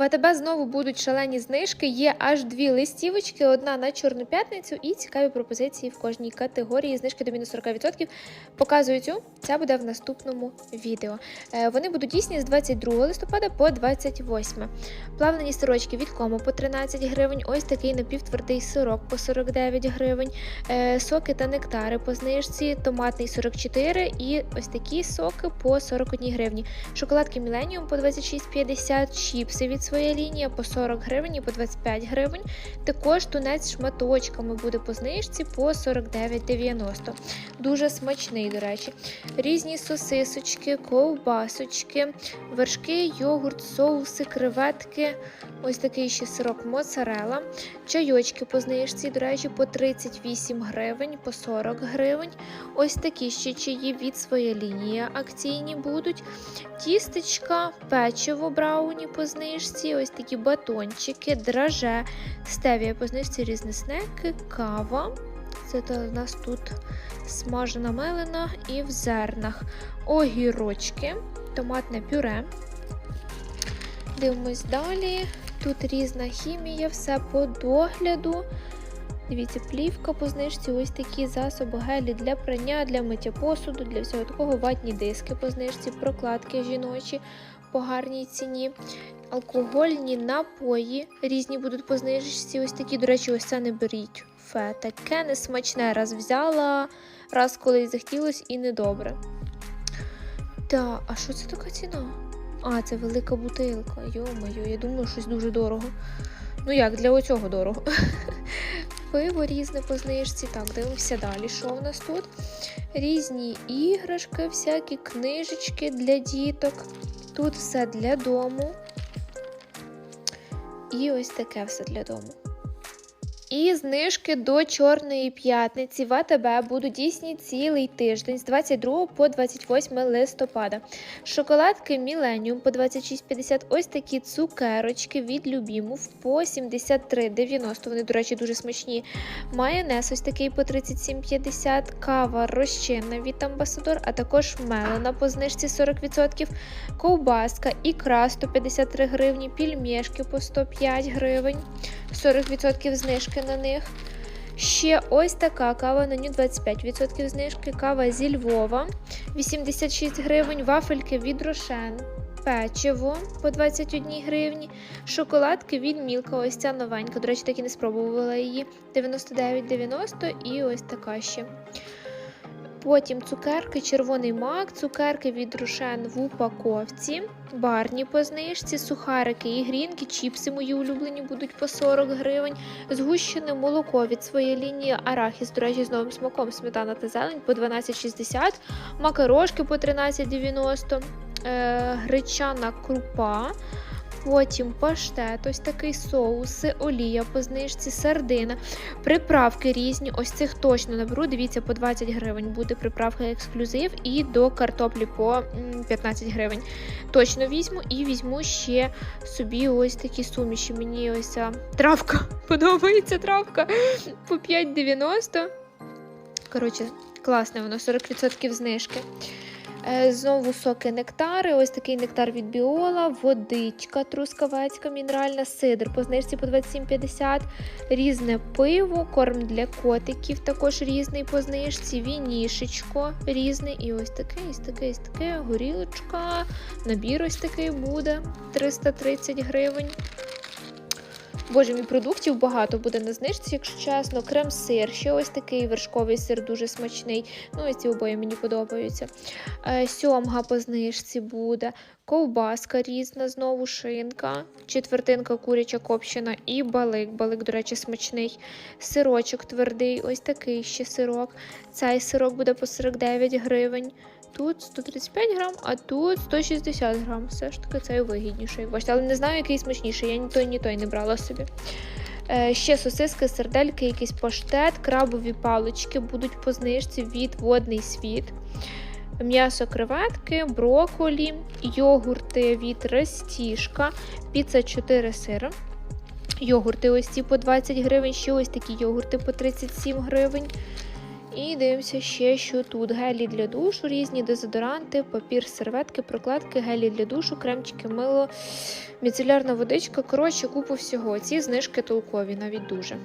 В АТБ знову будуть шалені знижки. Є аж дві листівочки: одна на Чорну п'ятницю і цікаві пропозиції в кожній категорії. Знижки до мінус 40%. Показую цю. Це буде в наступному відео. Е, Вони будуть дійсні з 22 листопада по 28. Плавлені сирочки від кому по 13 гривень. Ось такий напівтвердий сирок по 49 гривень. Е, Соки та нектари по знижці, томатний 44 і ось такі соки по 41 гривні. Шоколадки Millennium по 26,50, чіпси від своєї лінії по 40 гривень і по 25 гривень. Також тунець шматочками буде по знижці по 49,90. Дуже смачний, до речі. Різні сосисочки, ковбасочки, вершки, йогурт, соуси, креветки. Ось такий ще сирок моцарела. Чайочки по знижці, до речі, по 38 гривень, по 40 гривень. Ось такі ще чаї від своєї лінії акційні будуть. Тістечка, печиво брауні по знижці, ось такі батончики, драже, стевія по знижці, різні снеки, кава. Це у нас тут смажена мелена і в зернах. Огірочки, томатне пюре. Дивимось далі. Тут різна хімія, все по догляду. Дивіться, плівка по знижці, ось такі засоби, гелі для прання, для миття посуду, для всього такого ватні диски по знижці, прокладки жіночі по гарній ціні. Алкогольні напої різні будуть по знижці. Ось такі, до речі, ось це не беріть. Фе, таке несмачне. Раз взяла, раз колись захотілось і недобре. Та, а що це така ціна? А, це велика бутилка. Йо-моє, я думаю, щось дуже дорого. Ну як, для оцього дорого. Пиво різне по знижці. Так, дивимося далі. Що в нас тут? Різні іграшки, всякі книжечки для діток. Тут все для дому. І ось таке все для дому. І знижки до Чорної п'ятниці в АТБ будуть дійсні цілий тиждень з 22 по 28 листопада. Шоколадки Millennium по 26,50, ось такі цукерочки від Любімов по 73,90. Вони, до речі, дуже смачні. Майонез ось такий по 37,50, кава розчинна від Амбасадор, а також мелена по знижці 40%, ковбаска, ікра 153 гривні, пільмешки по 105 гривень, 40% знижки на них. Ще ось така кава на ню 25% знижки. Кава зі Львова 86 гривень, вафельки від Рошен, печиво по 21 гривні, шоколадки від Мілка. Ось ця новенька. До речі, так і не спробувала її. 99,90 і ось така ще. Потім цукерки, червоний мак, цукерки від Рошен в упаковці, барні по знижці, сухарики і грінки, чіпси мої улюблені будуть по 40 гривень, згущене молоко від своєї лінії, арахіс, до речі, з новим смаком, сметана та зелень по 12,60, макарошки по 13,90, е, гречана крупа. Потім паштет, ось такий соуси, олія по знижці, сардина, приправки різні. Ось цих точно наберу. Дивіться, по 20 гривень буде приправка ексклюзив і до картоплі по 15 гривень. Точно візьму і візьму ще собі ось такі суміші. Мені ось травка подобається травка по 5,90. Коротше, класне воно, 40% знижки. Е, Знову соки нектари. Ось такий нектар від Біола, водичка трускавецька, мінеральна, сидр по знижці по 27,50, різне пиво, корм для котиків також різний по знижці, вінішечко різний. І ось таке, ось таке, ось таке, горілочка. Набір ось такий буде 330 гривень. Боже, мій продуктів багато буде на знижці, якщо чесно. Крем-сир, ще ось такий вершковий сир дуже смачний. Ну, ось ці обоє мені подобаються. Е, Сьомга по знижці буде, ковбаска різна, знову шинка, четвертинка куряча копчена і балик. Балик, до речі, смачний. Сирочок твердий, ось такий ще сирок. Цей сирок буде по 49 гривень. Тут 135 грам, а тут 160 грам. Все ж таки цей вигідніший. Бачите, але не знаю, який смачніший. Я ні той, ні той не брала собі. Е, ще сосиски, сердельки, якийсь паштет, крабові палички будуть по знижці від водний світ. М'ясо креветки, броколі, йогурти від Рестішка, піца 4 сира. Йогурти ось ці по 20 гривень, ще ось такі йогурти по 37 гривень. І дивимося ще, що тут гелі для душу, різні дезодоранти, папір, серветки, прокладки, гелі для душу, кремчики, мило, міцелярна водичка. Коротше, купу всього. Ці знижки толкові, навіть дуже.